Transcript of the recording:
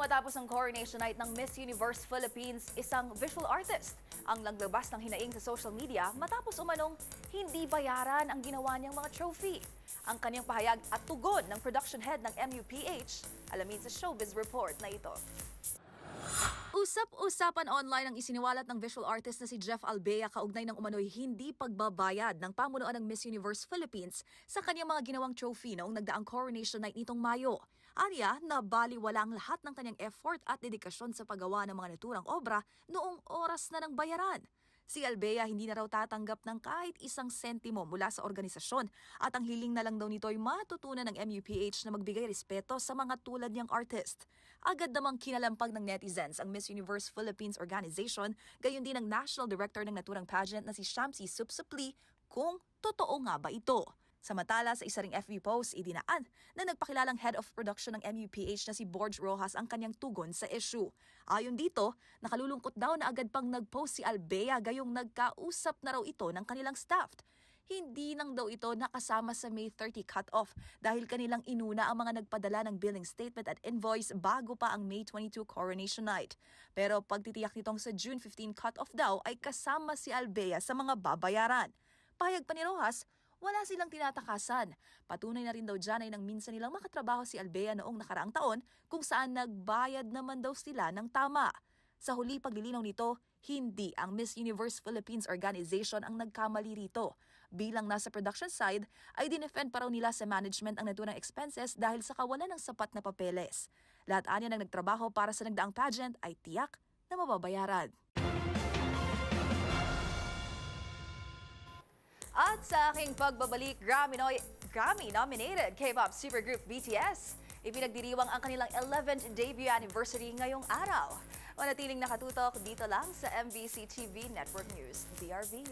matapos ang coronation night ng Miss Universe Philippines, isang visual artist ang naglabas ng hinaing sa social media matapos umanong hindi bayaran ang ginawa niyang mga trophy. Ang kanyang pahayag at tugon ng production head ng MUPH, alamin sa Showbiz Report na ito. Usap-usapan online ang isiniwalat ng visual artist na si Jeff Albea kaugnay ng umano'y hindi pagbabayad ng pamunuan ng Miss Universe Philippines sa kanyang mga ginawang trophy noong nagdaang coronation night nitong Mayo. Arya, nabaliwala ang lahat ng kanyang effort at dedikasyon sa paggawa ng mga naturang obra noong oras na ng bayaran. Si Albea hindi na raw tatanggap ng kahit isang sentimo mula sa organisasyon at ang hiling na lang daw nito ay matutunan ng MUPH na magbigay respeto sa mga tulad niyang artist. Agad namang kinalampag ng netizens ang Miss Universe Philippines Organization, gayon din ang National Director ng naturang pageant na si Shamsi Supsupli kung totoo nga ba ito. Samantala, sa isa ring FB post, idinaan na nagpakilalang head of production ng MUPH na si Borge Rojas ang kanyang tugon sa issue. Ayon dito, nakalulungkot daw na agad pang nag-post si Albea gayong nagkausap na raw ito ng kanilang staff. Hindi nang daw ito nakasama sa May 30 cut-off dahil kanilang inuna ang mga nagpadala ng billing statement at invoice bago pa ang May 22 coronation night. Pero pagtitiyak nitong sa June 15 cut-off daw ay kasama si Albea sa mga babayaran. Pahayag pa ni Rojas, wala silang tinatakasan. Patunay na rin daw dyan ay nang minsan nilang makatrabaho si Albea noong nakaraang taon kung saan nagbayad naman daw sila ng tama. Sa huli paglilinaw nito, hindi ang Miss Universe Philippines Organization ang nagkamali rito. Bilang nasa production side, ay dinefend pa raw nila sa management ang naturang expenses dahil sa kawalan ng sapat na papeles. Lahat anya ng nagtrabaho para sa nagdaang pageant ay tiyak na mababayaran. Sa aking pagbabalik, Grammy, no- Grammy-nominated K-pop supergroup BTS. Ipinagdiriwang ang kanilang 11th debut anniversary ngayong araw. Manatiling nakatutok dito lang sa MBC TV Network News, BRB.